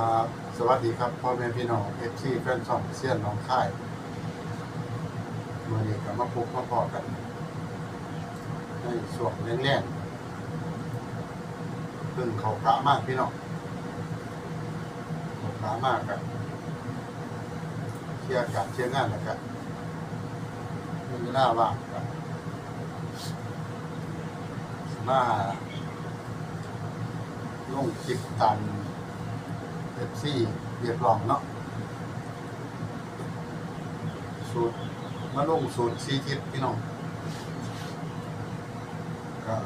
ครับ สวัสดีครับพ่อแม่พี่น้องเอฟซีแฟนช่องเซียนน้องค่ายเมื่อนี้ก็มาพบมาพอกันในช่วงแรงๆเพิ่งเขากะมากพี่น้องเขากะมากกันเคลียร์การเคลียร์งานแล้วกันมีเวลาว่างกันมาลงคลิปตาม อฟซีเรียบร้องเนาะสูตรมาลงสูตรซีทิศพี่น้องก็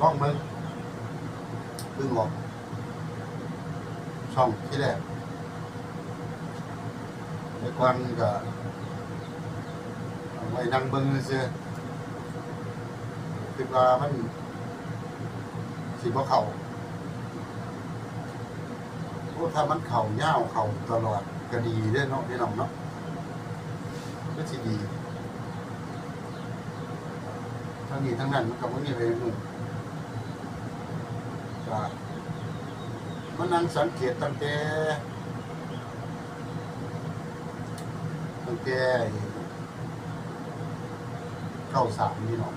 ล่องมึงเพิ่งออกช่องที่แรกในกวันก็ไว้นั่งเบิ้งเสื้อคิดว่ามันสิบ่เข้า ถ้ามันเข่าเง่าวเข่าตลอดก็ดีเด้เนาะพี่น้องเนาะก็สิดีทั้งนี้ทั้งนั้นมันก็ไม่มีอะไรมุ่งก็มันนั่งสังเกตตั้งแต่ตั้งแต่เก้าสามพี่เน้อง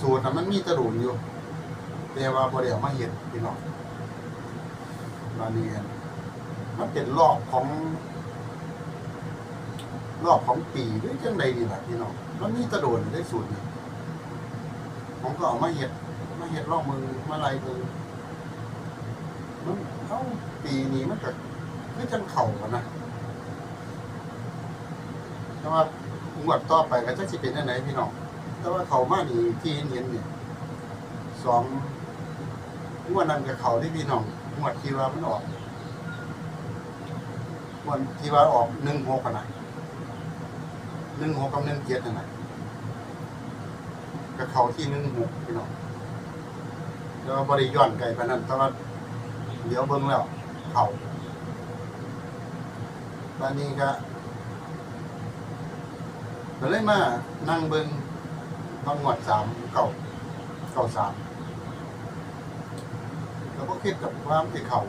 สูตรน่ะมันมีตะดุนอยู่แต่ว่าพอเดี๋ยวมาเห็นพี่น้อง มาเรียนมันเป็นรอบของ รอบของปีหรือจังใดนี่ะพี่น้องมันมีตะโดนได้สูตรนี่ผมก็เอามาเห็ดมาเห็ดรอบมือมาลายมือมันเอ้าปีนี้มันก็คือจังเข่ากันนะแต่ว่างวดต่อไปก็จะสิเป็นอันไหนพี่น้องแต่ว่าเขามานี่ที่เห็นๆเนี่ยสองงวดนั้นกับเขาที่พี่น้อง งวดที่ว่ามันออกงวดที่ว่าออกหนึ่งหกขนาดหนึ่งหกกับหนึ่งเจ็ดขนาดกับเขาที่หนึ่งหกพี่น้องแล้วบริย้อนไกลปนั้นแต่ว่าเดี๋ยวเบิ้งแล้วเขาตอนนี้ก็ก็เลยมานั่งเบิ้งต้องงวดสามเก่าเก่าสาม เราก็คิดกับความที่เขา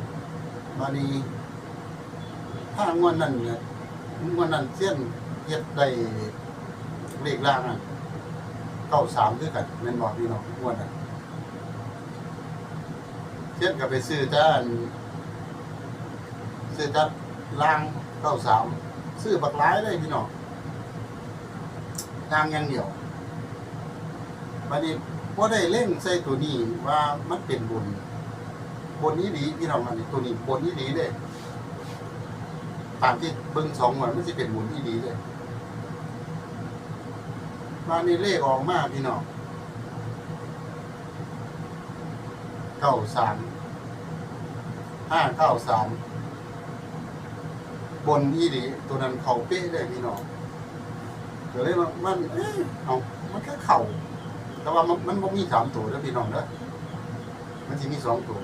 มานีถ้างวดนั้นเนี่ยงวดนั้นเส้นเฮ็ดได้เลขล่างอะเก้าสามด้วยกันแม่นบอกพี่น้องงวดนั้นเส้นก็ไปซื้อจ้าซื้อจ้าล่างเก้าสามซื้อบักร้ายเลยพี่น้องล่างอย่างเดียวบัดนี้พอได้เล่นใส่ตัวนี้ว่ามันเป็นบุญ บนนี้ดีพี่น้องอันตัวนี้บนนี้ดีเลยตามที่เบิ้งสองวันมันจะเป็นบนที่ดีเลยมานี่เลขออกมาพี่น้องเก้าสามห้าเก้าสามบนที่ดีตัวนั้นเขาเป๊ะเลยพี่น้องเดี๋ยวเลยมันมันเอ๊ะเอามันแค่เข่าแต่ว่ามันมันมีสามตัวแล้วพี่น้องนะมันจะมีสองตัว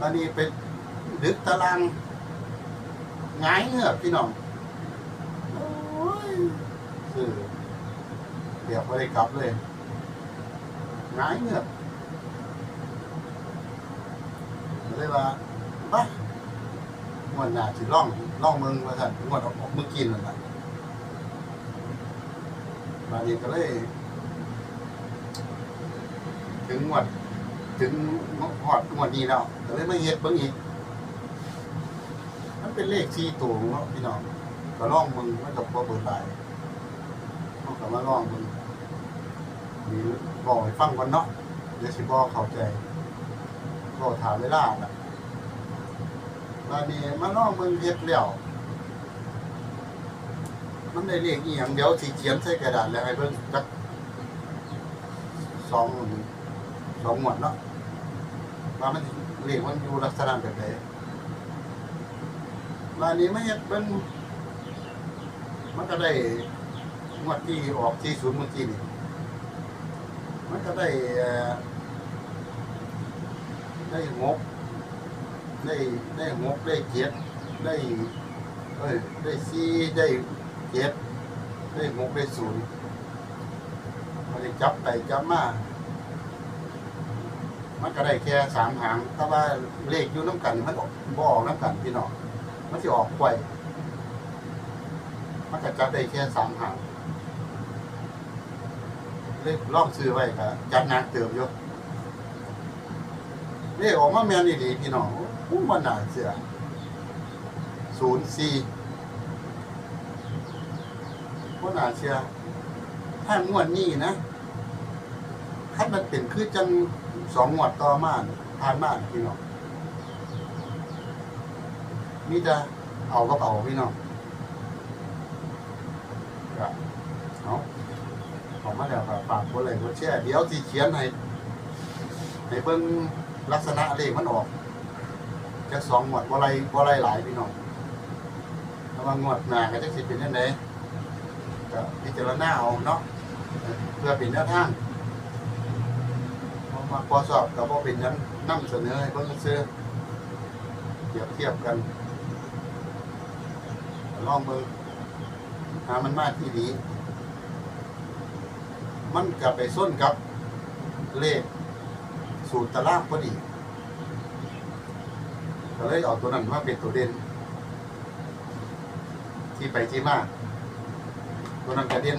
มานี่เป็นดึกตารางหงายเงือกพี่น้องโอ้ยคือเดี๋ยวไม่ได้กลับเลยหงายเงือกเลยว่าปะงวดหน้าสิล่องล่องเมืองว่าสั่นงวดออกออกมือกินนั่นแหละมานี่ก็เลย ถึงงวด ถึงหอดงวดนี้แล้วก็เลยมาเฮ็ดเบิ่งอีกมันเป็นเลขสี่ตัวเนาะพี่น้องก็ลองมึงมันกับบ่เบิดหลายเขาก็มาล่องมึงนี่บอกให้ฟังก่อนเนาะเดี๋ยวสิบ่เข้าใจก็ถามเวลาน่ะตอนนี้มาล่องมึงเฮ็ดแล้วมันได้เลขอีหยังเดี๋ยวสิเขียนใส่กระดาษแล้วให้เบิ่งจักสองสองหมวดเนาะ ว่ามันเรียกมันอยู่ลักษณะแบบไหนมานี้ไม่เห็นเป็นมันก็ได้งวดที่ออกที่ศูนย์เมื่อกี้นี่มันก็ได้ได้งบได้ได้งบได้เจ็ดได้เอ้ยได้สี่ได้เจ็ดได้งบได้ศูนย์มันได้จับไปจับมา มันก็ได้แค่สามหาง แต่ว่าเลขอยู่น้ำกันมันออกบ่ออกน้ำกันพี่น้อง มันจะออกไวมันก็จับได้แค่สามหางเลขล่องซื้อไว้ก็จับหนักเติมยู่เลขออกมาแม่นดีพี่น้องอู้มันน่าเสือศูนย์สี่ว่าน่าเชื่อถ้างวดนี้นะถ้ามันเป็นคือจัง สองงวดต่อมานผ่านมาพี่น้องมีแต่เอาก็เอาพี่น้องก็เอาเออกมาแล้วก็ฝากคนเลยคนแช่เดี๋ยวที่เขียนให้ให้เบิ่งลักษณะเลขมันออกจะสองงวดบ่ไรบ่ไรหลายพี่น้องถ้าว่างวดหน้าก็จะสิเป็นยังไงก็พิจารณาเอาเนาะเพื่อเป็นแนวทาง มาพอสอบกับว่าเป็นนั้นนำเสนอให้เพิ่นซื้อเปรียบเทียบกันลองเบิ่งหามันมาที่ดี มันกลับไปส้นกับเลขสูตรตารางพอดีก็เลยเอาตัวนั้นมาเป็นตัวเด่น ที่ไปที่มาตัวนั้นกระเด็น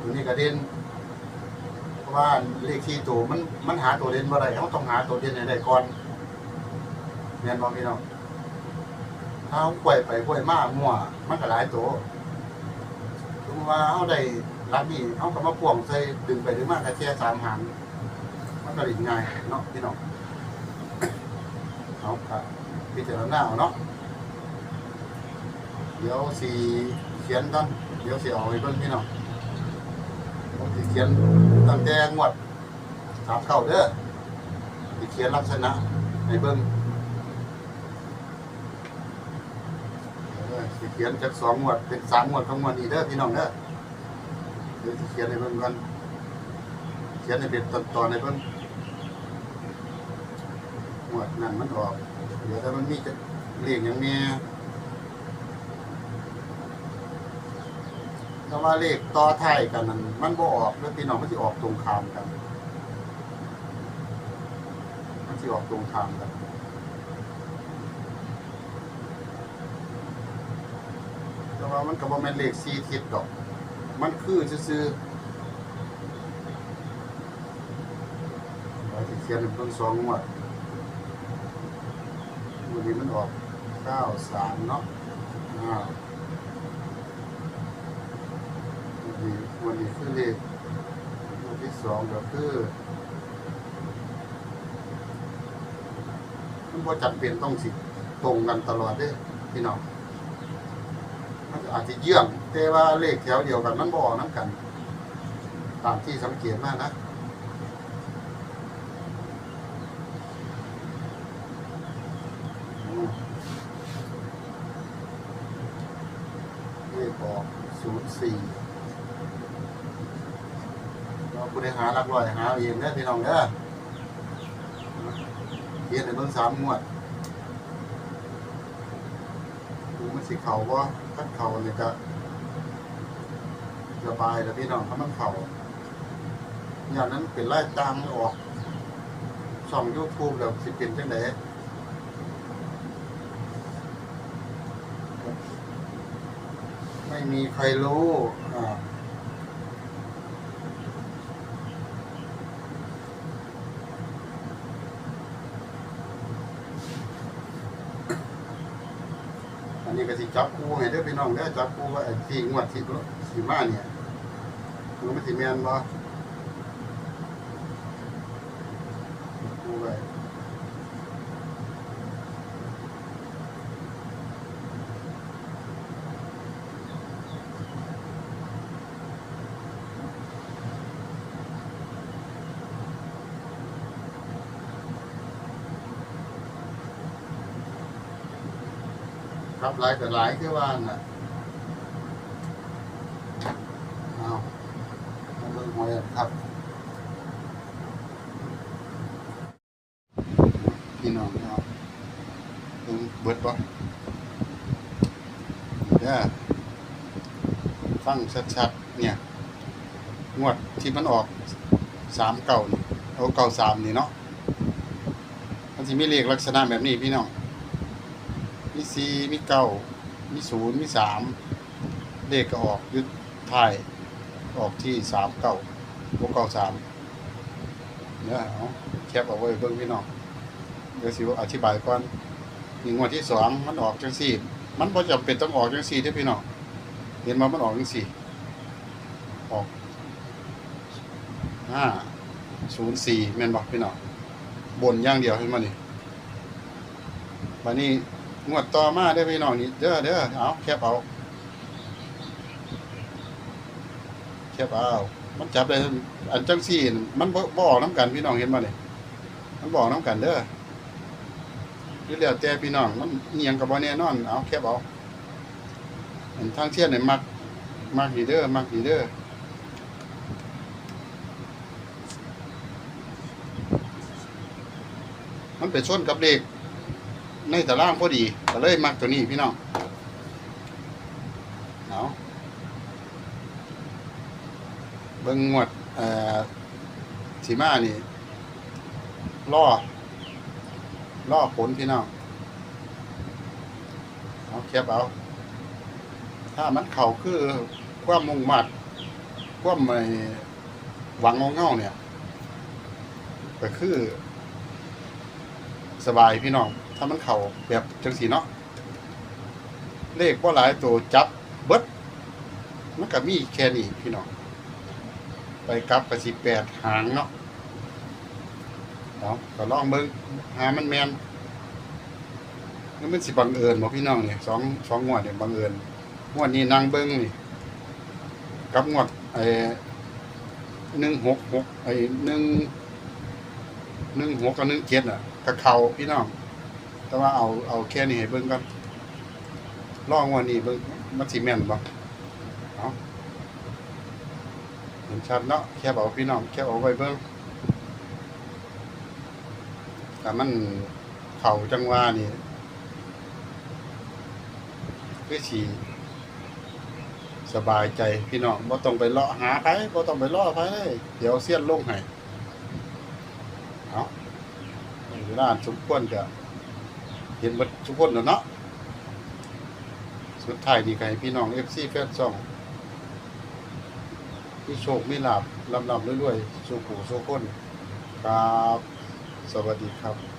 ตัวนี้กระเด็น ราะว่าเลขที่ตัวมันมันหาตัวเด่นบ่ได้เขาต้องหาตัวเด่นให้ได้ก่อนเรียนบ่พี่น้องถ้าเขาป่วยไปป่วยมากมั่ว มันก็หลายตัวสมมติว่าเขาได้รักนี่เขาก็มาพ่วงใส่ดึงไปดึงมาแค่แค่สามหางมันก็ดิ่ง่ายเนาะพี่น้องเอาครับพิจารณาเอาเนาะเดี๋ยวสีเขียนกันเดี๋ยวสีเอาไปเบิ่งพี่น้อง ผมสิเขียนตั้งแต่งวดสามเก้าเด้อสิเขียนลักษณะในเบิ้งเออสิเขียนจากสองงวดเป็นสามงวดของงวดนี้เด้อพี่น้องเด้อเดี๋ยวสิเขียนในเบิ้งกันเขียนในเป็นตอนตอนในเบิ้งงวดนั่นมันออก เดี๋ยวถ้ามันมีจะเรียงอย่างเนี้ย ถ้าว่าเลขต่อท้ายกันนั้นมันบ่ออกแล้วพี่น้องมันสิออกตรงข้ามกัน มันสิออกตรงข้ามกันแต่ว่ามันก็บ่แม่นเลข4ทิศดอก มันคือซื่อๆเราสิเขียนเป็นเพิ่งสองงวดวันนี้มันออก93เนาะอ้า วันนี้คือเลขวันที่สองก็คือมันพอจัดเปลี่ยนต้องสิตรงกันตลอดเด้พี่น้องมันอาจจะเยื่องแต่ว่าเลขแถวเดียวกันมันบออกน้ำกัน ตามที่สังเกตมากนะเลขออกศูนย์สี่ ผู้ใดหารักร้อยหาเอาเองเด้อพี่น้องเด้อเขียนในเบิ่งสามงวดดูมันสิเขาว่าถ้าเขาเนี่ยก็สบายแล้วพี่น้องถ้ามันเขาอย่างนั้นเป็นไล่ตามออกช่องยูทูบแล้วสิเป็นจังไดไม่มีใครรู้อ่า อันนี้ก็ สิจับคู่ให้เด้อพี่น้องเด้อจับกูว่าไอ้ที่งวดที่สิมาเนี่ยมันไม่สิแมนบ่กูไป ครับหลายแต่หลายคือว่าน่ะเอามาเบิ่งหวยครับพี่น้องครับเบิ่งเบิดบ่เด้อฟังชัดๆเนี่ย งวดที่มันออกสามเก่าเอาเก่าสามนี่เนาะมันสิมีเลขลักษณะแบบนี้พี่น้อง มีสี่มีเก้ามีศูนย์มีสามเลขก็ออกยุดท้ายออกที่สามเก้าพวกเก้าสามเนี่ยเอาแคปเอาไว้เบิ่งพี่น้องเดี๋ยวสิอธิบายก่อนนี่งวดที่สองมันออกจังสี่ มันบ่จำเป็นต้องออกจังสี่เด้อพี่น้องเห็นว่ามันออกจังสี่ออกห้าศูนย์สี่แม่นบอกพี่น้องบนอย่างเดียวเห็นมานี่วันนี้ งวดต่อมาได้พี่น้องนี่เด้อเด้อเอาแคบเอาแคบเอา มันจับได้อันจังสี่มันบ่บ่ออกน้ำกันพี่น้องเห็นมานี่ยมันบออกน้ำกันเด้อหรือแล้วแต่พี่น้องมันเอียงกับบ่แน่นอน เอาแคบเอาอันทางเทียนเนี่ยมักมักดีเด้อมักดีเด้อมันไปชนกับเลข ในตารางพอดีก็เลยมักตัวนี้พี่น้องเอาเบิ่งงวดเอ่อสีมานี่ล่อล่อผลพี่น้องเอาแคบเอาถ้ามันเข่าคือความมุ่งมัดความไม่หวังของเงาเนี่ยก็คือ สบายพี่น้อง ถ้ามันเข่าแบบจังสีเนาะเลขว่าหลายตัวจับเบิดมันก็มีแค่นี้พี่น้องไปกลับกับสิแปดหางเนาะเอาก็ลองเบิ้งหามันแมนนี่มันสิบังเอิญบ่พี่น้องเนี่ยสองสองงวดเนี่ยบังเอิญงวดนี้นางเบิ้งนี่กับงวดไอ้หนึ่งหกหกไอ้หนึ่งหนึ่งหัวกับหนึ่งเจ็ดอะกับเขาพี่น้อง แต่ว่าเอาเอาแค่นี้ให้เบิ่งก่อนลองวันนี้เบิ่งมันสิแม่นบ่เอาเห็นชัดเนาะแค่บอกพี่น้องแค่เอาไว้เบิ่งแต่มันเข่าจังหวะนี่คือสิสบายใจพี่น้องบ่ต้องไปเลาะหาไผบ่ต้องไปเลาะไผเลยเดี๋ยวเสียนลงให้เอาเวลาสมควรจะ เห็นหมดทุกคนแล้วเนาะสุดท้ายนี่ก็ให้พี่น้องเอฟซีแฟนซองมีโชคมีลาบลำลำรวยๆสู่ผู้สู่คนครับ สวัสดีครับ